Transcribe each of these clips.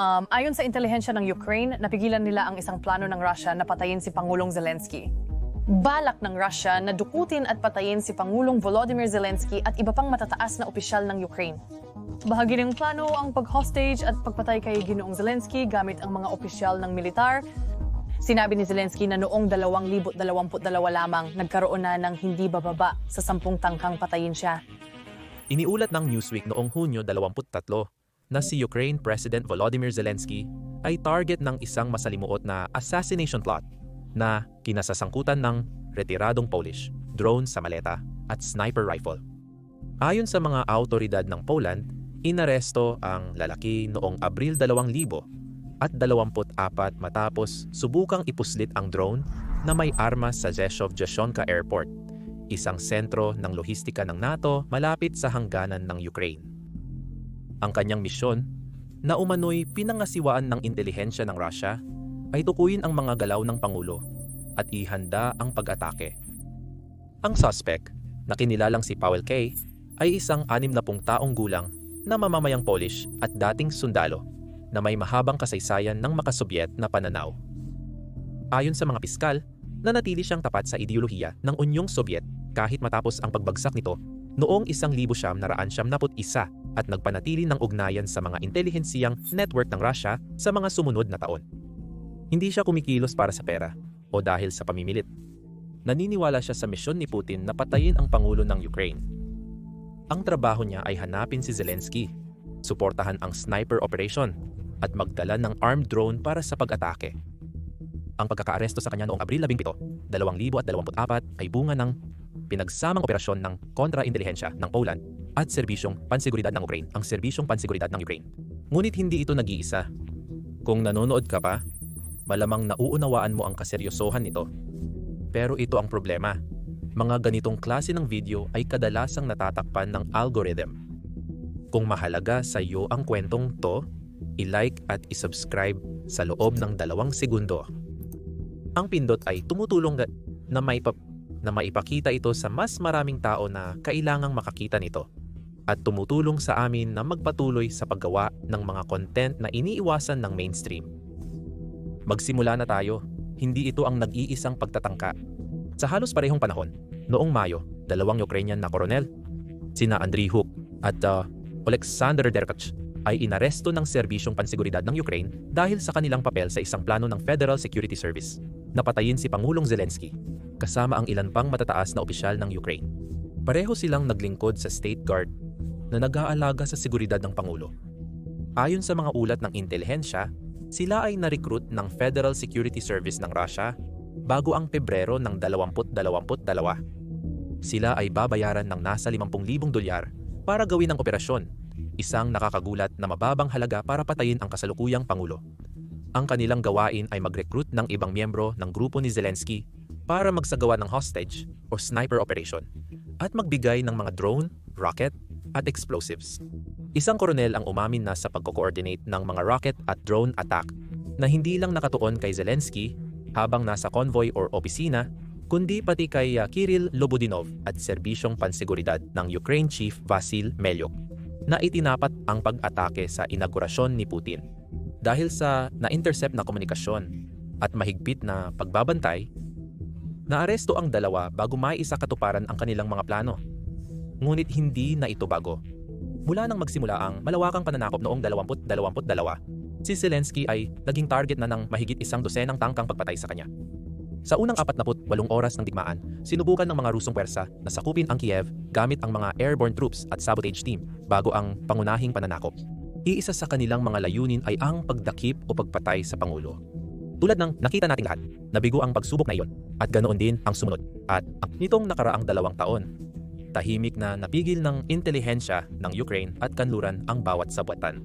Um, ayon sa intelihensya ng Ukraine, napigilan nila ang isang plano ng Russia na patayin si Pangulong Zelensky. Balak ng Russia na dukutin at patayin si Pangulong Volodymyr Zelensky at iba pang matataas na opisyal ng Ukraine. Bahagi ng plano ang pag-hostage at pagpatay kay Ginoong Zelensky gamit ang mga opisyal ng militar. Sinabi ni Zelensky na noong 2022 lamang nagkaroon na ng hindi bababa sa sampung tangkang patayin siya. Iniulat ng Newsweek noong Hunyo 23 na si Ukraine President Volodymyr Zelensky ay target ng isang masalimuot na assassination plot na kinasasangkutan ng retiradong Polish, drone sa maleta at sniper rifle. Ayon sa mga autoridad ng Poland, inaresto ang lalaki noong Abril 2000 at 24 matapos subukang ipuslit ang drone na may armas sa Zeshov Jashonka Airport, isang sentro ng lohistika ng NATO malapit sa hangganan ng Ukraine. Ang kanyang misyon, na umano'y pinangasiwaan ng intelihensya ng Russia, ay tukuyin ang mga galaw ng Pangulo at ihanda ang pag-atake. Ang suspect, na kinilalang si Paweł K., ay isang 60 taong gulang na mamamayang Polish at dating sundalo na may mahabang kasaysayan ng makasobyet na pananaw. Ayon sa mga piskal, nanatili siyang tapat sa ideolohiya ng Unyong Sobyet kahit matapos ang pagbagsak nito noong 1991 at nagpanatili ng ugnayan sa mga intelihensiyang network ng Russia sa mga sumunod na taon. Hindi siya kumikilos para sa pera o dahil sa pamimilit. Naniniwala siya sa misyon ni Putin na patayin ang Pangulo ng Ukraine. Ang trabaho niya ay hanapin si Zelensky, suportahan ang sniper operation, at magdala ng armed drone para sa pag-atake. Ang pagkakaaresto sa kanya noong Abril 17, 2024 ay bunga ng pinagsamang operasyon ng kontra-intelihensya ng Poland at serbisyong panseguridad ng Ukraine, ang serbisyong panseguridad ng Ukraine. Ngunit hindi ito nag-iisa. Kung nanonood ka pa, malamang nauunawaan mo ang kaseryosohan nito. Pero ito ang problema. Mga ganitong klase ng video ay kadalasang natatakpan ng algorithm. Kung mahalaga sa iyo ang kwentong to, i-like at i-subscribe sa loob ng dalawang segundo. Ang pindot ay tumutulong na, maipap, na maipakita ito sa mas maraming tao na kailangang makakita nito at tumutulong sa amin na magpatuloy sa paggawa ng mga content na iniiwasan ng mainstream. Magsimula na tayo, hindi ito ang nag-iisang pagtatangka. Sa halos parehong panahon, noong Mayo, dalawang Ukrainian na koronel, sina Andriy Huk at uh, Alexander Derkach ay inaresto ng serbisyong panseguridad ng Ukraine dahil sa kanilang papel sa isang plano ng Federal Security Service na patayin si Pangulong Zelensky kasama ang ilan pang matataas na opisyal ng Ukraine. Pareho silang naglingkod sa State Guard na nag-aalaga sa seguridad ng Pangulo. Ayon sa mga ulat ng intelihensya, sila ay na-recruit ng Federal Security Service ng Russia bago ang Pebrero ng 2022. Sila ay babayaran ng nasa 50,000 dolyar para gawin ang operasyon, isang nakakagulat na mababang halaga para patayin ang kasalukuyang Pangulo. Ang kanilang gawain ay mag-recruit ng ibang miyembro ng grupo ni Zelensky para magsagawa ng hostage o sniper operation at magbigay ng mga drone, rocket, at explosives. Isang koronel ang umamin na sa pagko-coordinate ng mga rocket at drone attack na hindi lang nakatuon kay Zelensky habang nasa convoy or opisina, kundi pati kay uh, Kirill Lobodinov at serbisyong panseguridad ng Ukraine Chief Vasil Melyuk na itinapat ang pag-atake sa inaugurasyon ni Putin. Dahil sa na-intercept na komunikasyon at mahigpit na pagbabantay, naaresto ang dalawa bago maisa katuparan ang kanilang mga plano. Ngunit hindi na ito bago. Mula nang magsimula ang malawakang pananakop noong 2022, si Zelensky ay naging target na ng mahigit isang dosenang tangkang pagpatay sa kanya. Sa unang 48 oras ng digmaan, sinubukan ng mga Rusong pwersa na sakupin ang Kiev gamit ang mga airborne troops at sabotage team bago ang pangunahing pananakop. Iisa sa kanilang mga layunin ay ang pagdakip o pagpatay sa Pangulo. Tulad ng nakita nating lahat, nabigo ang pagsubok na iyon at ganoon din ang sumunod. At nitong nakaraang dalawang taon, tahimik na napigil ng intelihensya ng Ukraine at kanluran ang bawat sabwatan.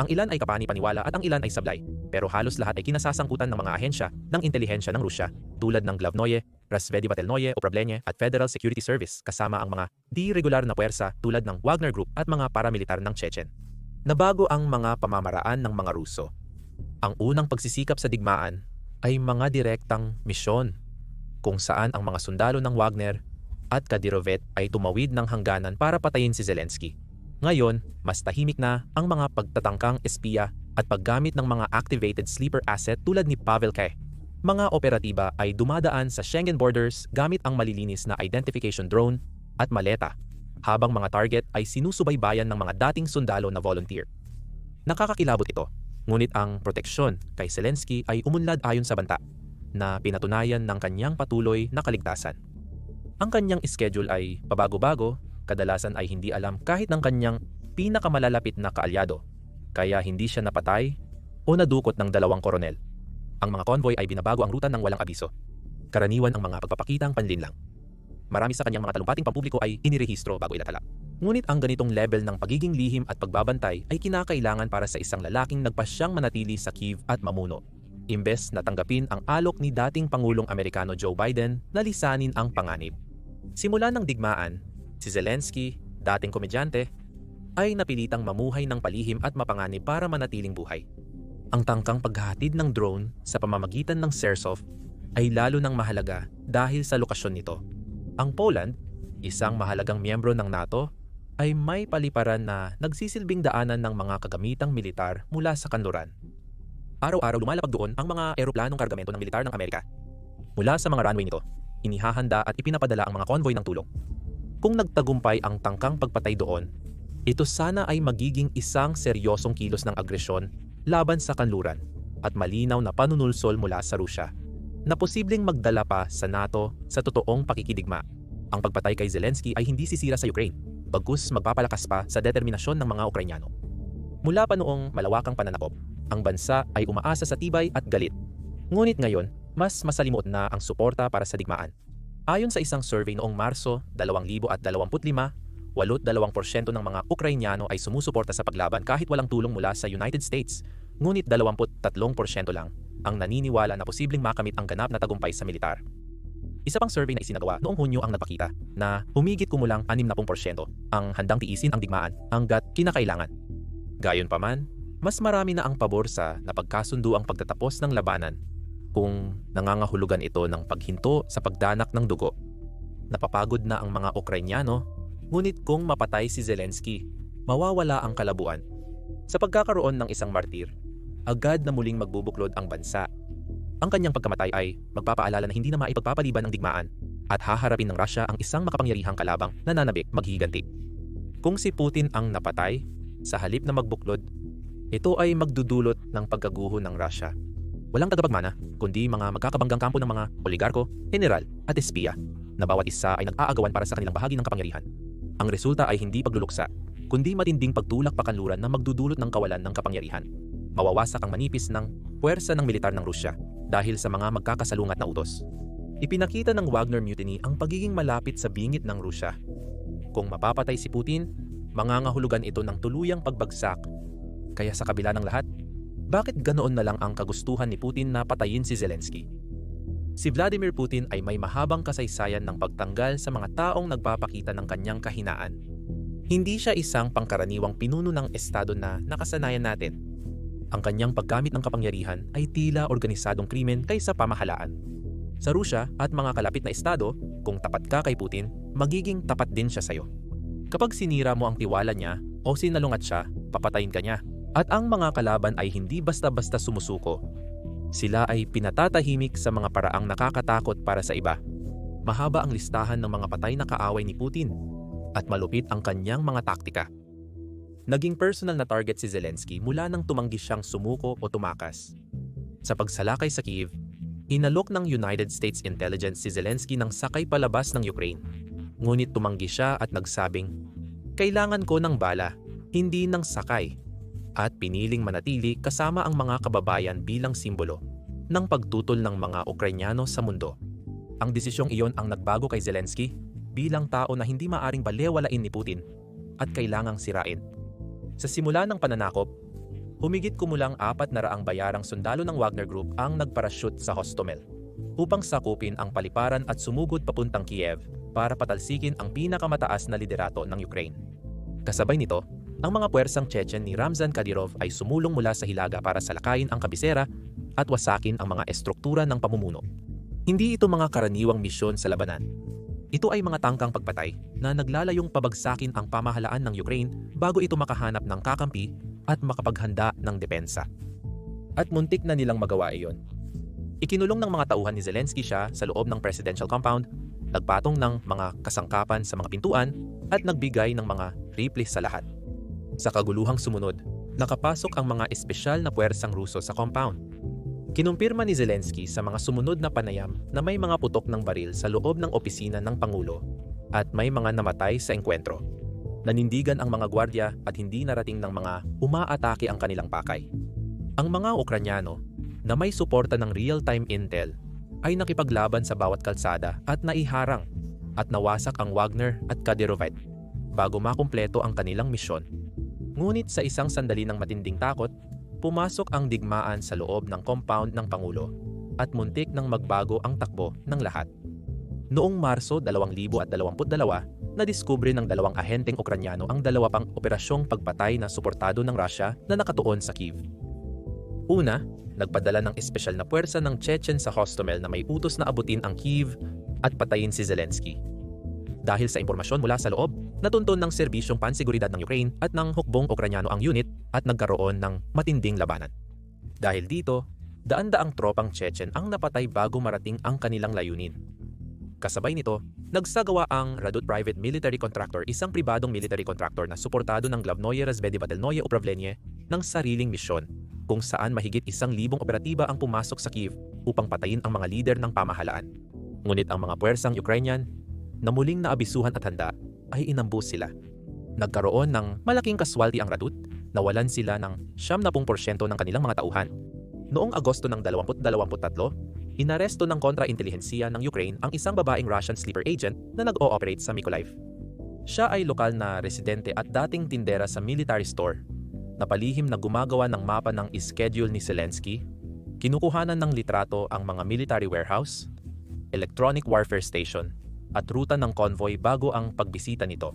Ang ilan ay kapani-paniwala at ang ilan ay sablay, pero halos lahat ay kinasasangkutan ng mga ahensya ng intelihensya ng Rusya tulad ng Glavnoye, Rasvedivatelnoye o Problemye at Federal Security Service kasama ang mga di-regular na puwersa tulad ng Wagner Group at mga paramilitar ng Chechen. Nabago ang mga pamamaraan ng mga Ruso. Ang unang pagsisikap sa digmaan ay mga direktang misyon kung saan ang mga sundalo ng Wagner at Kadirovet ay tumawid ng hangganan para patayin si Zelensky. Ngayon, mas tahimik na ang mga pagtatangkang espiya at paggamit ng mga activated sleeper asset tulad ni Pavel K. Mga operatiba ay dumadaan sa Schengen borders gamit ang malilinis na identification drone at maleta, habang mga target ay sinusubaybayan ng mga dating sundalo na volunteer. Nakakakilabot ito, ngunit ang proteksyon kay Zelensky ay umunlad ayon sa banta na pinatunayan ng kanyang patuloy na kaligtasan. Ang kanyang schedule ay pabago-bago, kadalasan ay hindi alam kahit ng kanyang pinakamalalapit na kaalyado, kaya hindi siya napatay o nadukot ng dalawang koronel. Ang mga convoy ay binabago ang ruta ng walang abiso. Karaniwan ang mga pagpapakitang panlinlang. Marami sa kanyang mga talumpating pampubliko ay inirehistro bago ilathala. Ngunit ang ganitong level ng pagiging lihim at pagbabantay ay kinakailangan para sa isang lalaking nagpasyang manatili sa Kiev at mamuno. Imbes na tanggapin ang alok ni dating Pangulong Amerikano Joe Biden na lisanin ang panganib. Simula ng digmaan, si Zelensky, dating komedyante, ay napilitang mamuhay ng palihim at mapanganib para manatiling buhay. Ang tangkang paghahatid ng drone sa pamamagitan ng Sersov ay lalo ng mahalaga dahil sa lokasyon nito. Ang Poland, isang mahalagang miyembro ng NATO, ay may paliparan na nagsisilbing daanan ng mga kagamitang militar mula sa kanluran. Araw-araw lumalapag doon ang mga eroplanong kargamento ng militar ng Amerika. Mula sa mga runway nito, inihahanda at ipinapadala ang mga convoy ng tulong. Kung nagtagumpay ang tangkang pagpatay doon, ito sana ay magiging isang seryosong kilos ng agresyon laban sa kanluran at malinaw na panunulsol mula sa Rusya na posibleng magdala pa sa NATO sa totoong pakikidigma. Ang pagpatay kay Zelensky ay hindi sisira sa Ukraine, bagus magpapalakas pa sa determinasyon ng mga Ukrainyano. Mula pa noong malawakang pananakop, ang bansa ay umaasa sa tibay at galit. Ngunit ngayon, mas masalimuot na ang suporta para sa digmaan. Ayon sa isang survey noong Marso 2025, 82% ng mga Ukrainyano ay sumusuporta sa paglaban kahit walang tulong mula sa United States, ngunit 23% lang ang naniniwala na posibleng makamit ang ganap na tagumpay sa militar. Isa pang survey na isinagawa noong Hunyo ang nagpakita na humigit kumulang 60% ang handang tiisin ang digmaan hanggat kinakailangan. Gayunpaman, mas marami na ang pabor sa napagkasundo ang pagtatapos ng labanan kung nangangahulugan ito ng paghinto sa pagdanak ng dugo. Napapagod na ang mga Ukrainyano, ngunit kung mapatay si Zelensky, mawawala ang kalabuan. Sa pagkakaroon ng isang martir, agad na muling magbubuklod ang bansa. Ang kanyang pagkamatay ay magpapaalala na hindi na maipagpapaliban ang digmaan at haharapin ng Russia ang isang makapangyarihang kalabang na nanabik maghihiganti. Kung si Putin ang napatay, sa halip na magbuklod, ito ay magdudulot ng pagkaguho ng Russia. Walang tagapagmana, kundi mga magkakabanggang kampo ng mga oligarko, general at espiya na bawat isa ay nag-aagawan para sa kanilang bahagi ng kapangyarihan. Ang resulta ay hindi pagluluksa, kundi matinding pagtulak pakanluran na magdudulot ng kawalan ng kapangyarihan. Mawawasak ang manipis ng puwersa ng militar ng Rusya dahil sa mga magkakasalungat na utos. Ipinakita ng Wagner Mutiny ang pagiging malapit sa bingit ng Rusya. Kung mapapatay si Putin, mangangahulugan ito ng tuluyang pagbagsak. Kaya sa kabila ng lahat, bakit ganoon na lang ang kagustuhan ni Putin na patayin si Zelensky? Si Vladimir Putin ay may mahabang kasaysayan ng pagtanggal sa mga taong nagpapakita ng kanyang kahinaan. Hindi siya isang pangkaraniwang pinuno ng estado na nakasanayan natin. Ang kanyang paggamit ng kapangyarihan ay tila organisadong krimen kaysa pamahalaan. Sa Rusya at mga kalapit na estado, kung tapat ka kay Putin, magiging tapat din siya sa'yo. Kapag sinira mo ang tiwala niya o sinalungat siya, papatayin ka niya. At ang mga kalaban ay hindi basta-basta sumusuko. Sila ay pinatatahimik sa mga paraang nakakatakot para sa iba. Mahaba ang listahan ng mga patay na kaaway ni Putin at malupit ang kanyang mga taktika. Naging personal na target si Zelensky mula nang tumanggi siyang sumuko o tumakas. Sa pagsalakay sa Kiev, inalok ng United States Intelligence si Zelensky ng sakay palabas ng Ukraine. Ngunit tumanggi siya at nagsabing, Kailangan ko ng bala, hindi ng sakay at piniling manatili kasama ang mga kababayan bilang simbolo ng pagtutol ng mga Ukrainyano sa mundo. Ang desisyong iyon ang nagbago kay Zelensky bilang tao na hindi maaring balewalain ni Putin at kailangang sirain. Sa simula ng pananakop, humigit kumulang apat na raang bayarang sundalo ng Wagner Group ang nagparashoot sa Hostomel upang sakupin ang paliparan at sumugod papuntang Kiev para patalsikin ang pinakamataas na liderato ng Ukraine. Kasabay nito, ang mga puwersang Chechen ni Ramzan Kadyrov ay sumulong mula sa hilaga para salakayin ang kabisera at wasakin ang mga estruktura ng pamumuno. Hindi ito mga karaniwang misyon sa labanan. Ito ay mga tangkang pagpatay na naglalayong pabagsakin ang pamahalaan ng Ukraine bago ito makahanap ng kakampi at makapaghanda ng depensa. At muntik na nilang magawa iyon. Ikinulong ng mga tauhan ni Zelensky siya sa loob ng presidential compound, nagpatong ng mga kasangkapan sa mga pintuan at nagbigay ng mga replis sa lahat. Sa kaguluhang sumunod, nakapasok ang mga espesyal na puwersang Ruso sa compound. Kinumpirma ni Zelensky sa mga sumunod na panayam na may mga putok ng baril sa loob ng opisina ng Pangulo at may mga namatay sa engkwentro. Nanindigan ang mga gwardya at hindi narating ng mga umaatake ang kanilang pakay. Ang mga Ukranyano na may suporta ng real-time intel ay nakipaglaban sa bawat kalsada at naiharang at nawasak ang Wagner at Kadyrovit bago makumpleto ang kanilang misyon. Ngunit sa isang sandali ng matinding takot, pumasok ang digmaan sa loob ng compound ng Pangulo at muntik nang magbago ang takbo ng lahat. Noong Marso 2022, nadiskubre ng dalawang ahenteng Ukranyano ang dalawa pang operasyong pagpatay na suportado ng Russia na nakatuon sa Kiev. Una, nagpadala ng espesyal na puwersa ng Chechen sa Hostomel na may utos na abutin ang Kiev at patayin si Zelensky. Dahil sa impormasyon mula sa loob, natunton ng serbisyong pansiguridad ng Ukraine at ng hukbong Ukranyano ang unit at nagkaroon ng matinding labanan. Dahil dito, daan-daang tropang Chechen ang napatay bago marating ang kanilang layunin. Kasabay nito, nagsagawa ang Radut Private Military Contractor, isang pribadong military contractor na suportado ng Glavnoye Razvedivatelnoye Upravlenie ng sariling misyon, kung saan mahigit isang libong operatiba ang pumasok sa Kiev upang patayin ang mga lider ng pamahalaan. Ngunit ang mga puwersang Ukrainian na muling naabisuhan at handa ay inambus sila. Nagkaroon ng malaking kaswalti ang Radut, nawalan sila ng 70% ng kanilang mga tauhan. Noong Agosto ng 2023, inaresto ng kontra-intelihensiya ng Ukraine ang isang babaeng Russian sleeper agent na nag-ooperate sa Mykolaiv. Siya ay lokal na residente at dating tindera sa military store. Napalihim na gumagawa ng mapa ng schedule ni Zelensky, kinukuhanan ng litrato ang mga military warehouse, electronic warfare station, at ruta ng convoy bago ang pagbisita nito.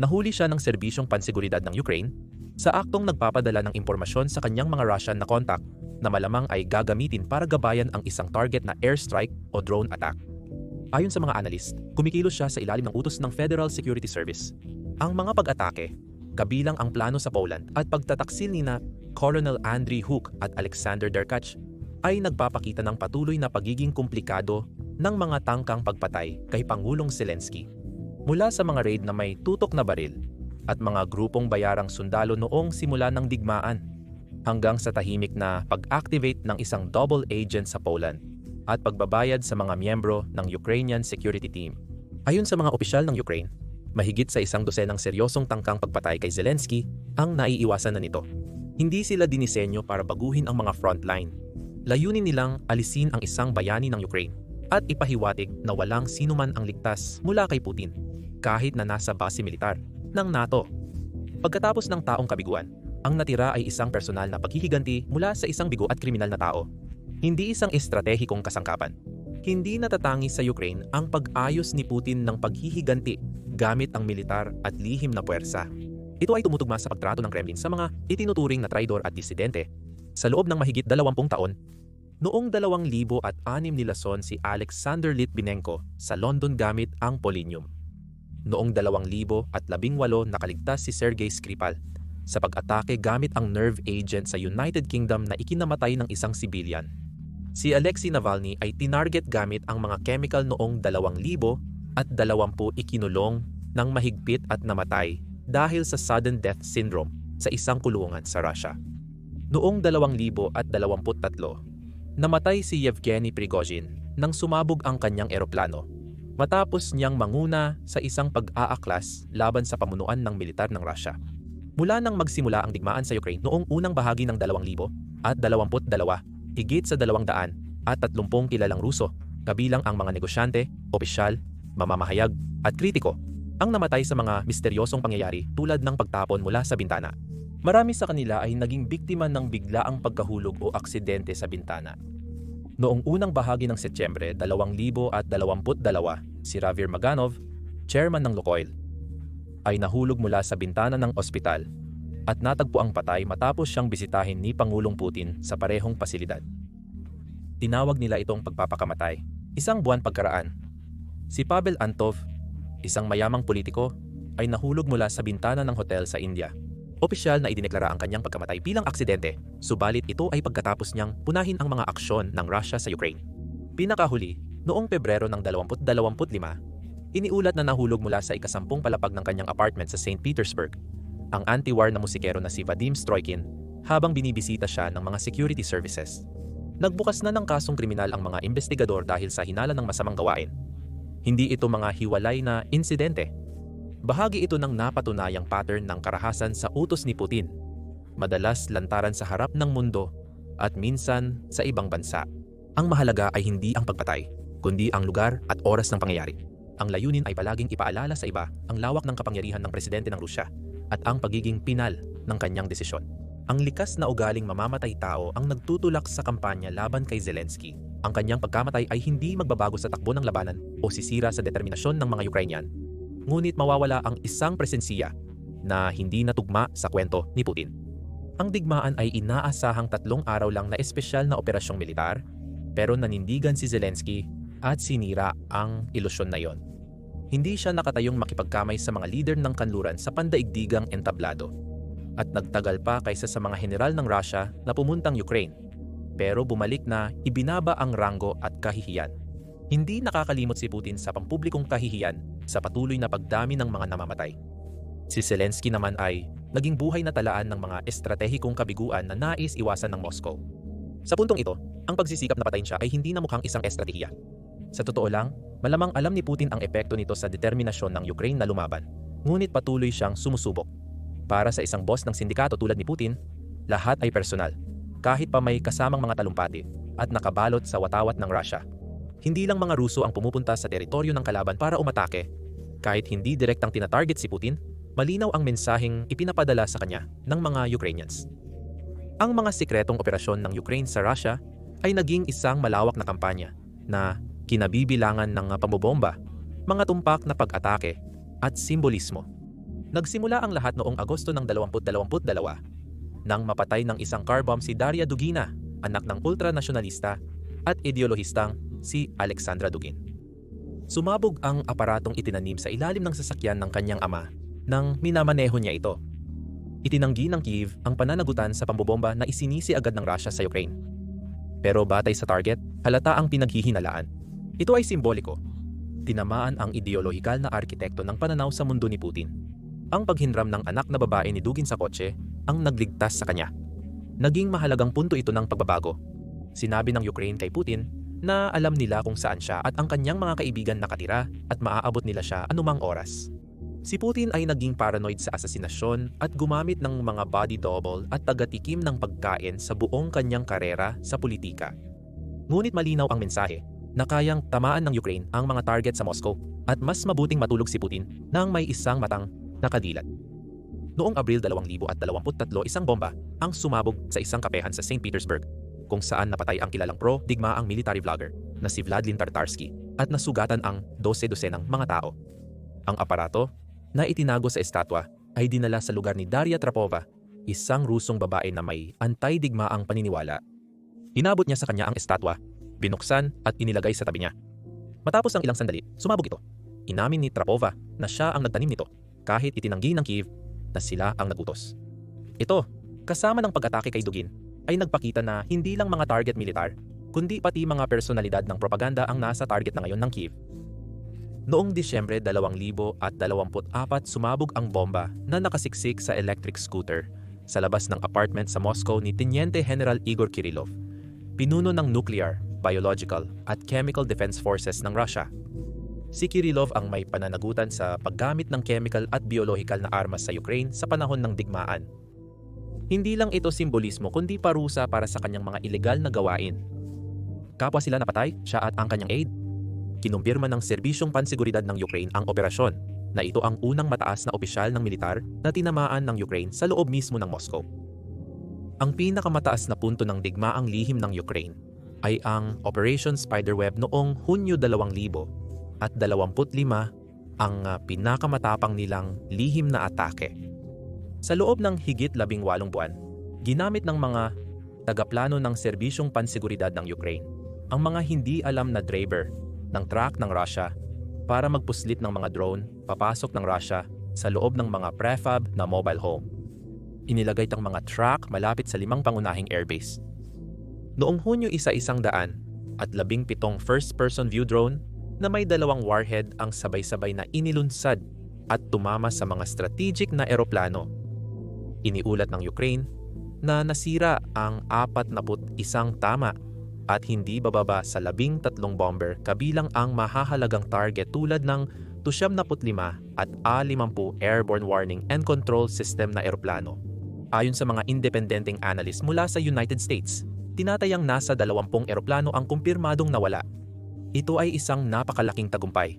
Nahuli siya ng serbisyong pansiguridad ng Ukraine sa aktong nagpapadala ng impormasyon sa kanyang mga Russian na contact na malamang ay gagamitin para gabayan ang isang target na airstrike o drone attack. Ayon sa mga analyst, kumikilos siya sa ilalim ng utos ng Federal Security Service. Ang mga pag-atake, kabilang ang plano sa Poland at pagtataksil ni na Colonel Andriy Hook at Alexander Derkach, ay nagpapakita ng patuloy na pagiging komplikado ng mga tangkang pagpatay kay Pangulong Zelensky. Mula sa mga raid na may tutok na baril at mga grupong bayarang sundalo noong simula ng digmaan hanggang sa tahimik na pag-activate ng isang double agent sa Poland at pagbabayad sa mga miyembro ng Ukrainian security team. Ayon sa mga opisyal ng Ukraine, mahigit sa isang dosenang seryosong tangkang pagpatay kay Zelensky ang naiiwasan na nito. Hindi sila dinisenyo para baguhin ang mga frontline. Layunin nilang alisin ang isang bayani ng Ukraine at ipahiwatig na walang sinuman ang ligtas mula kay Putin kahit na nasa base militar ng NATO. Pagkatapos ng taong kabiguan, ang natira ay isang personal na paghihiganti mula sa isang bigo at kriminal na tao. Hindi isang estratehikong kasangkapan. Hindi natatangi sa Ukraine ang pag-ayos ni Putin ng paghihiganti gamit ang militar at lihim na puwersa. Ito ay tumutugma sa pagtrato ng Kremlin sa mga itinuturing na traidor at disidente. Sa loob ng mahigit 20 taon, noong 2006 nilason si Alexander Litvinenko sa London gamit ang polonium. Noong 2018 nakaligtas si Sergei Skripal sa pag-atake gamit ang nerve agent sa United Kingdom na ikinamatay ng isang sibilyan. Si Alexei Navalny ay tinarget gamit ang mga chemical noong 2000 at 20 ikinulong ng mahigpit at namatay dahil sa sudden death syndrome sa isang kulungan sa Russia. Noong 2023, namatay si Yevgeny Prigozhin nang sumabog ang kanyang eroplano matapos niyang manguna sa isang pag-aaklas laban sa pamunuan ng militar ng Russia. Mula nang magsimula ang digmaan sa Ukraine noong unang bahagi ng 2000 at 22, higit sa 200 at 30 kilalang Ruso, kabilang ang mga negosyante, opisyal, mamamahayag at kritiko, ang namatay sa mga misteryosong pangyayari tulad ng pagtapon mula sa bintana. Marami sa kanila ay naging biktima ng biglaang pagkahulog o aksidente sa bintana. Noong unang bahagi ng Setyembre 2022, si Javier Maganov, chairman ng Lukoil, ay nahulog mula sa bintana ng ospital at natagpo ang patay matapos siyang bisitahin ni Pangulong Putin sa parehong pasilidad. Tinawag nila itong pagpapakamatay. Isang buwan pagkaraan, si Pavel Antov, isang mayamang politiko, ay nahulog mula sa bintana ng hotel sa India. Opisyal na idineklara ang kanyang pagkamatay bilang aksidente, subalit ito ay pagkatapos niyang punahin ang mga aksyon ng Russia sa Ukraine. Pinakahuli, noong Pebrero ng 2025, iniulat na nahulog mula sa ikasampung palapag ng kanyang apartment sa St. Petersburg ang anti-war na musikero na si Vadim Stroikin habang binibisita siya ng mga security services. Nagbukas na ng kasong kriminal ang mga investigador dahil sa hinala ng masamang gawain. Hindi ito mga hiwalay na insidente. Bahagi ito ng napatunayang pattern ng karahasan sa utos ni Putin. Madalas lantaran sa harap ng mundo at minsan sa ibang bansa. Ang mahalaga ay hindi ang pagpatay, kundi ang lugar at oras ng pangyayari. Ang layunin ay palaging ipaalala sa iba ang lawak ng kapangyarihan ng presidente ng Rusya at ang pagiging pinal ng kanyang desisyon. Ang likas na ugaling mamamatay tao ang nagtutulak sa kampanya laban kay Zelensky. Ang kanyang pagkamatay ay hindi magbabago sa takbo ng labanan o sisira sa determinasyon ng mga Ukrainian. Ngunit mawawala ang isang presensiya na hindi natugma sa kwento ni Putin. Ang digmaan ay inaasahang tatlong araw lang na espesyal na operasyong militar, pero nanindigan si Zelensky at sinira ang ilusyon na yon. Hindi siya nakatayong makipagkamay sa mga lider ng kanluran sa pandaigdigang entablado. At nagtagal pa kaysa sa mga general ng Russia na pumuntang Ukraine. Pero bumalik na ibinaba ang ranggo at kahihiyan. Hindi nakakalimot si Putin sa pampublikong kahihiyan sa patuloy na pagdami ng mga namamatay. Si Zelensky naman ay naging buhay na talaan ng mga estratehikong kabiguan na nais iwasan ng Moscow. Sa puntong ito, ang pagsisikap na patayin siya ay hindi na mukhang isang estratehiya. Sa totoo lang, malamang alam ni Putin ang epekto nito sa determinasyon ng Ukraine na lumaban, ngunit patuloy siyang sumusubok. Para sa isang boss ng sindikato tulad ni Putin, lahat ay personal, kahit pa may kasamang mga talumpati at nakabalot sa watawat ng Russia. Hindi lang mga Ruso ang pumupunta sa teritoryo ng kalaban para umatake. Kahit hindi direktang tinatarget si Putin, malinaw ang mensaheng ipinapadala sa kanya ng mga Ukrainians. Ang mga sikretong operasyon ng Ukraine sa Russia ay naging isang malawak na kampanya na kinabibilangan ng pambobomba, mga tumpak na pag-atake at simbolismo. Nagsimula ang lahat noong Agosto ng 2022 nang mapatay ng isang car bomb si Daria Dugina, anak ng ultranasyonalista at ideolohistang si Alexandra Dugin. Sumabog ang aparatong itinanim sa ilalim ng sasakyan ng kanyang ama nang minamaneho niya ito. Itinanggi ng Kiev ang pananagutan sa pambobomba na isinisi agad ng Russia sa Ukraine. Pero batay sa target, halata ang pinaghihinalaan. Ito ay simboliko. Tinamaan ang ideolohikal na arkitekto ng pananaw sa mundo ni Putin. Ang paghinram ng anak na babae ni Dugin sa kotse ang nagligtas sa kanya. Naging mahalagang punto ito ng pagbabago. Sinabi ng Ukraine kay Putin na alam nila kung saan siya at ang kanyang mga kaibigan nakatira at maaabot nila siya anumang oras. Si Putin ay naging paranoid sa asasinasyon at gumamit ng mga body double at tagatikim ng pagkain sa buong kanyang karera sa politika. Ngunit malinaw ang mensahe na kayang tamaan ng Ukraine ang mga target sa Moscow at mas mabuting matulog si Putin nang may isang matang nakadilat. Noong Abril 2023, isang bomba ang sumabog sa isang kapehan sa St. Petersburg kung saan napatay ang kilalang pro-digmaang military vlogger na si Vladimir Tartarsky at nasugatan ang 12-dosenang mga tao. Ang aparato na itinago sa estatwa ay dinala sa lugar ni Daria Trapova, isang Rusong babae na may anti-digmaang paniniwala. Inabot niya sa kanya ang estatwa, binuksan at inilagay sa tabi niya. Matapos ang ilang sandali, sumabog ito. Inamin ni Trapova na siya ang nagtanim nito kahit itinanggi ng Kiev na sila ang nagutos. Ito, kasama ng pag-atake kay Dugin, ay nagpakita na hindi lang mga target militar, kundi pati mga personalidad ng propaganda ang nasa target na ngayon ng Kiev. Noong Disyembre 2024 sumabog ang bomba na nakasiksik sa electric scooter sa labas ng apartment sa Moscow ni Teniente General Igor Kirillov, pinuno ng nuclear, biological at chemical defense forces ng Russia. Si Kirillov ang may pananagutan sa paggamit ng chemical at biological na armas sa Ukraine sa panahon ng digmaan. Hindi lang ito simbolismo kundi parusa para sa kanyang mga ilegal na gawain. Kapwa sila napatay, siya at ang kanyang aide kinumpirma ng Serbisyong Pansiguridad ng Ukraine ang operasyon na ito ang unang mataas na opisyal ng militar na tinamaan ng Ukraine sa loob mismo ng Moscow. Ang pinakamataas na punto ng digmaang lihim ng Ukraine ay ang Operation Spiderweb noong Hunyo 2000 at 25 ang ah, pinakamatapang nilang lihim na atake. Sa loob ng higit labing walong buwan, ginamit ng mga tagaplano ng Serbisyong Pansiguridad ng Ukraine ang mga hindi alam na driver ng truck ng Russia para magpuslit ng mga drone papasok ng Russia sa loob ng mga prefab na mobile home. inilagay ang mga truck malapit sa limang pangunahing airbase. Noong Hunyo isa-isang daan at labing pitong first-person view drone na may dalawang warhead ang sabay-sabay na inilunsad at tumama sa mga strategic na eroplano. Iniulat ng Ukraine na nasira ang 41 tama at hindi bababa sa labing tatlong bomber kabilang ang mahahalagang target tulad ng 75 at A50 airborne warning and control system na eroplano. Ayon sa mga independenteng analyst mula sa United States, tinatayang nasa 20 eroplano ang kumpirmadong nawala. Ito ay isang napakalaking tagumpay.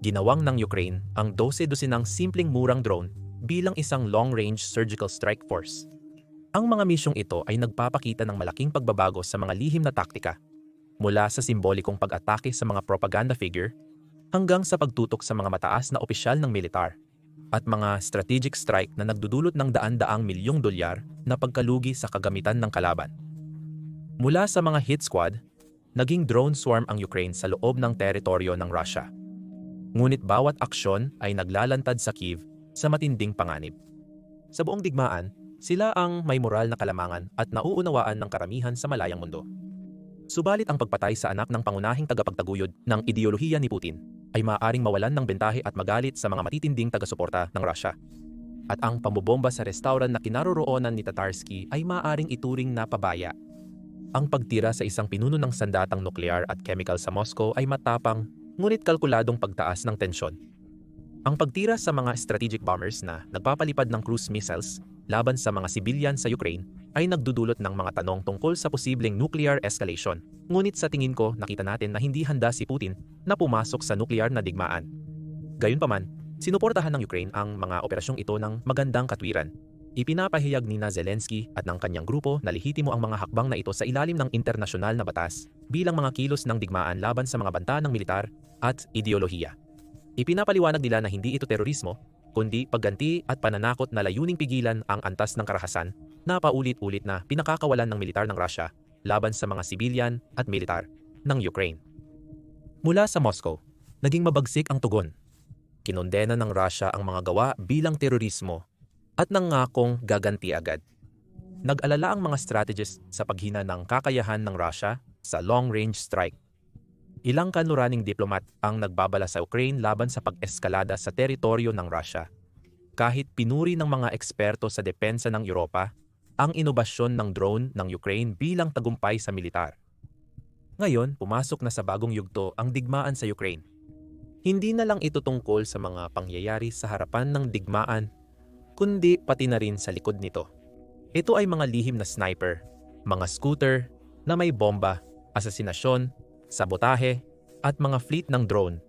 Ginawang ng Ukraine ang 12-dosinang simpleng murang drone bilang isang long-range surgical strike force. Ang mga misyong ito ay nagpapakita ng malaking pagbabago sa mga lihim na taktika, mula sa simbolikong pag-atake sa mga propaganda figure hanggang sa pagtutok sa mga mataas na opisyal ng militar at mga strategic strike na nagdudulot ng daan-daang milyong dolyar na pagkalugi sa kagamitan ng kalaban. Mula sa mga hit squad, naging drone swarm ang Ukraine sa loob ng teritoryo ng Russia. Ngunit bawat aksyon ay naglalantad sa Kiev sa matinding panganib. Sa buong digmaan, sila ang may moral na kalamangan at nauunawaan ng karamihan sa malayang mundo. Subalit ang pagpatay sa anak ng pangunahing tagapagtaguyod ng ideolohiya ni Putin ay maaaring mawalan ng bentahe at magalit sa mga matitinding taga-suporta ng Russia. At ang pambobomba sa restaurant na kinaroroonan ni Tatarsky ay maaaring ituring na pabaya. Ang pagtira sa isang pinuno ng sandatang nuklear at chemical sa Moscow ay matapang ngunit kalkuladong pagtaas ng tensyon. Ang pagtira sa mga strategic bombers na nagpapalipad ng cruise missiles laban sa mga sibilyan sa Ukraine ay nagdudulot ng mga tanong tungkol sa posibleng nuclear escalation. Ngunit sa tingin ko nakita natin na hindi handa si Putin na pumasok sa nuclear na digmaan. Gayunpaman, sinuportahan ng Ukraine ang mga operasyong ito ng magandang katwiran. Ipinapahayag ni na Zelensky at ng kanyang grupo na lehitimo ang mga hakbang na ito sa ilalim ng internasyonal na batas bilang mga kilos ng digmaan laban sa mga banta ng militar at ideolohiya. Ipinapaliwanag nila na hindi ito terorismo, kundi pagganti at pananakot na layuning pigilan ang antas ng karahasan na paulit-ulit na pinakakawalan ng militar ng Russia laban sa mga sibilyan at militar ng Ukraine. Mula sa Moscow, naging mabagsik ang tugon. Kinondena ng Russia ang mga gawa bilang terorismo at nangakong gaganti agad. Nag-alala ang mga strategists sa paghina ng kakayahan ng Russia sa long-range strike. Ilang kanluraning diplomat ang nagbabala sa Ukraine laban sa pag-eskalada sa teritoryo ng Russia. Kahit pinuri ng mga eksperto sa depensa ng Europa ang inobasyon ng drone ng Ukraine bilang tagumpay sa militar. Ngayon, pumasok na sa bagong yugto ang digmaan sa Ukraine. Hindi na lang ito tungkol sa mga pangyayari sa harapan ng digmaan, kundi pati na rin sa likod nito. Ito ay mga lihim na sniper, mga scooter na may bomba, asasinasyon, sabotahe, at mga fleet ng drone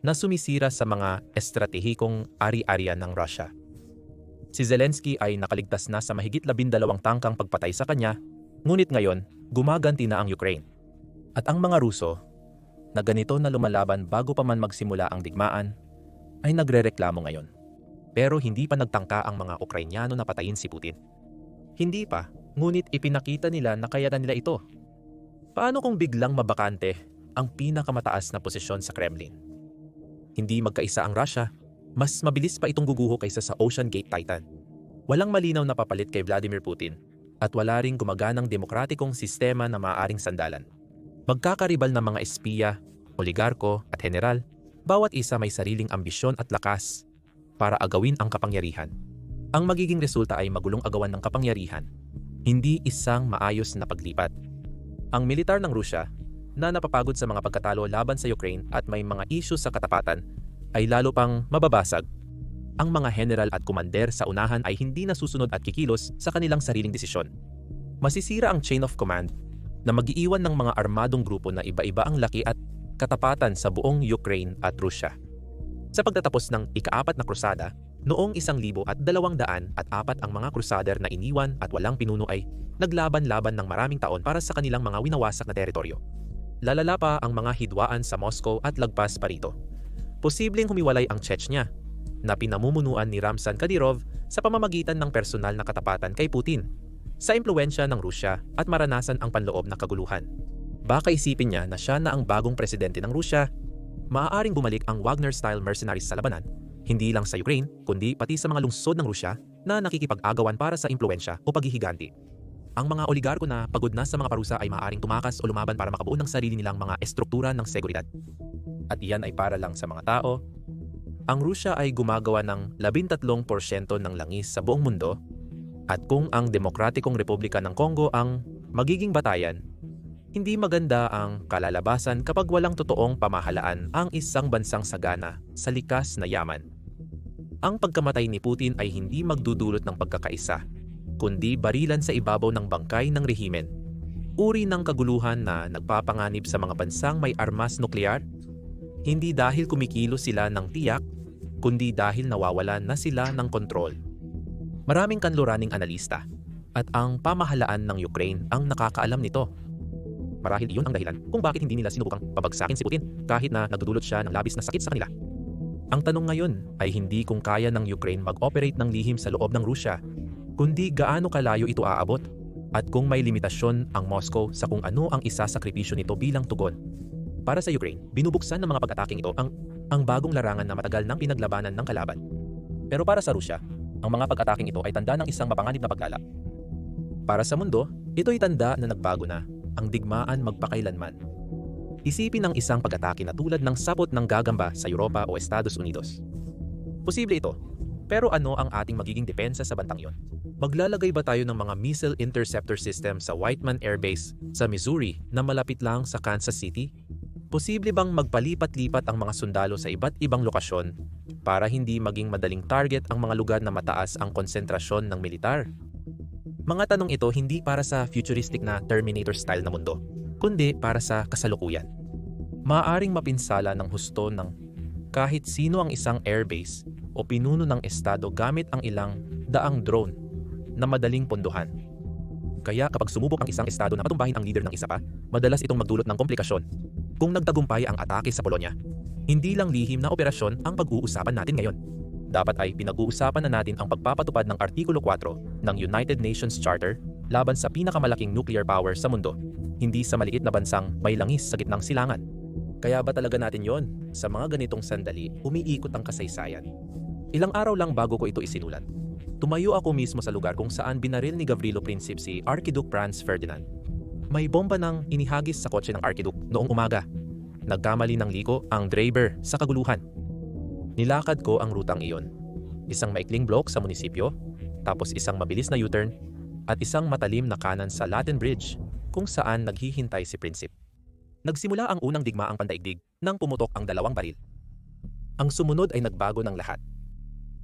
na sumisira sa mga estratehikong ari-arian ng Russia. Si Zelensky ay nakaligtas na sa mahigit labindalawang tangkang pagpatay sa kanya, ngunit ngayon, gumaganti na ang Ukraine. At ang mga Ruso, na ganito na lumalaban bago pa man magsimula ang digmaan, ay nagrereklamo ngayon. Pero hindi pa nagtangka ang mga Ukrainyano na patayin si Putin. Hindi pa, ngunit ipinakita nila na kaya na nila ito. Paano kung biglang mabakante ang pinakamataas na posisyon sa Kremlin? Hindi magkaisa ang Russia mas mabilis pa itong guguho kaysa sa Ocean Gate Titan. Walang malinaw na papalit kay Vladimir Putin at wala ring gumaganang demokratikong sistema na maaaring sandalan. Magkakaribal ng mga espiya, oligarko at general, bawat isa may sariling ambisyon at lakas para agawin ang kapangyarihan. Ang magiging resulta ay magulong agawan ng kapangyarihan, hindi isang maayos na paglipat. Ang militar ng Rusya na napapagod sa mga pagkatalo laban sa Ukraine at may mga isyu sa katapatan ay lalo pang mababasag. Ang mga general at kumander sa unahan ay hindi nasusunod at kikilos sa kanilang sariling desisyon. Masisira ang chain of command na magiiwan ng mga armadong grupo na iba-iba ang laki at katapatan sa buong Ukraine at Russia. Sa pagtatapos ng ikaapat na krusada, noong isang libo at dalawang daan at apat ang mga crusader na iniwan at walang pinuno ay naglaban-laban ng maraming taon para sa kanilang mga winawasak na teritoryo. Lalala pa ang mga hidwaan sa Moscow at lagpas pa rito posibleng humiwalay ang Chechnya na pinamumunuan ni Ramzan Kadyrov sa pamamagitan ng personal na katapatan kay Putin sa impluensya ng Rusya at maranasan ang panloob na kaguluhan. Baka isipin niya na siya na ang bagong presidente ng Rusya, maaaring bumalik ang Wagner-style mercenaries sa labanan, hindi lang sa Ukraine kundi pati sa mga lungsod ng Rusya na nakikipag-agawan para sa impluensya o paghihiganti. Ang mga oligarko na pagod na sa mga parusa ay maaaring tumakas o lumaban para makabuo ng sarili nilang mga estruktura ng seguridad. At iyan ay para lang sa mga tao. Ang Rusya ay gumagawa ng 13% ng langis sa buong mundo at kung ang Demokratikong Republika ng Congo ang magiging batayan, hindi maganda ang kalalabasan kapag walang totoong pamahalaan ang isang bansang sagana sa likas na yaman. Ang pagkamatay ni Putin ay hindi magdudulot ng pagkakaisa, kundi barilan sa ibabaw ng bangkay ng rehimen. Uri ng kaguluhan na nagpapanganib sa mga bansang may armas nuklear, hindi dahil kumikilos sila ng tiyak, kundi dahil nawawalan na sila ng kontrol. Maraming kanluraning analista at ang pamahalaan ng Ukraine ang nakakaalam nito. Marahil iyon ang dahilan kung bakit hindi nila sinubukang pabagsakin si Putin kahit na nagdudulot siya ng labis na sakit sa kanila. Ang tanong ngayon ay hindi kung kaya ng Ukraine mag-operate ng lihim sa loob ng Rusya, kundi gaano kalayo ito aabot at kung may limitasyon ang Moscow sa kung ano ang isasakripisyo nito bilang tugon. Para sa Ukraine, binubuksan ng mga pag-ataking ito ang, ang bagong larangan na matagal nang pinaglabanan ng kalaban. Pero para sa Rusya, ang mga pag-ataking ito ay tanda ng isang mapanganib na pagkala. Para sa mundo, ito ay tanda na nagbago na, ang digmaan magpakailanman. Isipin ang isang pag-atake na tulad ng sapot ng gagamba sa Europa o Estados Unidos. Posible ito, pero ano ang ating magiging depensa sa bantang yon? Maglalagay ba tayo ng mga missile interceptor system sa Whiteman Air Base sa Missouri na malapit lang sa Kansas City? Posible bang magpalipat-lipat ang mga sundalo sa iba't ibang lokasyon para hindi maging madaling target ang mga lugar na mataas ang konsentrasyon ng militar? Mga tanong ito hindi para sa futuristic na Terminator style na mundo, kundi para sa kasalukuyan. Maaring mapinsala ng husto ng kahit sino ang isang airbase o pinuno ng estado gamit ang ilang daang drone na madaling pondohan. Kaya kapag sumubok ang isang estado na patumbahin ang leader ng isa pa, madalas itong magdulot ng komplikasyon. Kung nagtagumpay ang atake sa Polonya, hindi lang lihim na operasyon ang pag-uusapan natin ngayon. Dapat ay pinag-uusapan na natin ang pagpapatupad ng Artikulo 4 ng United Nations Charter laban sa pinakamalaking nuclear power sa mundo, hindi sa maliit na bansang may langis sa gitnang silangan. Kaya ba talaga natin yon? Sa mga ganitong sandali, umiikot ang kasaysayan. Ilang araw lang bago ko ito isinulat. Tumayo ako mismo sa lugar kung saan binaril ni Gavrilo Princip si Archduke Franz Ferdinand. May bomba nang inihagis sa kotse ng Archduke noong umaga. Nagkamali ng liko ang driver sa kaguluhan. Nilakad ko ang rutang iyon. Isang maikling block sa munisipyo, tapos isang mabilis na U-turn, at isang matalim na kanan sa Latin Bridge kung saan naghihintay si Princip. Nagsimula ang unang digmaang pandaigdig nang pumutok ang dalawang baril. Ang sumunod ay nagbago ng lahat.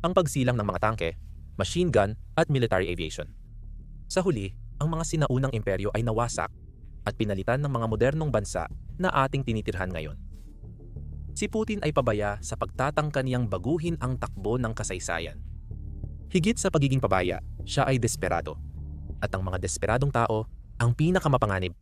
Ang pagsilang ng mga tangke, machine gun at military aviation. Sa huli, ang mga sinaunang imperyo ay nawasak at pinalitan ng mga modernong bansa na ating tinitirhan ngayon. Si Putin ay pabaya sa pagtatangka niyang baguhin ang takbo ng kasaysayan. Higit sa pagiging pabaya, siya ay desperado. At ang mga desperadong tao, ang pinakamapanganib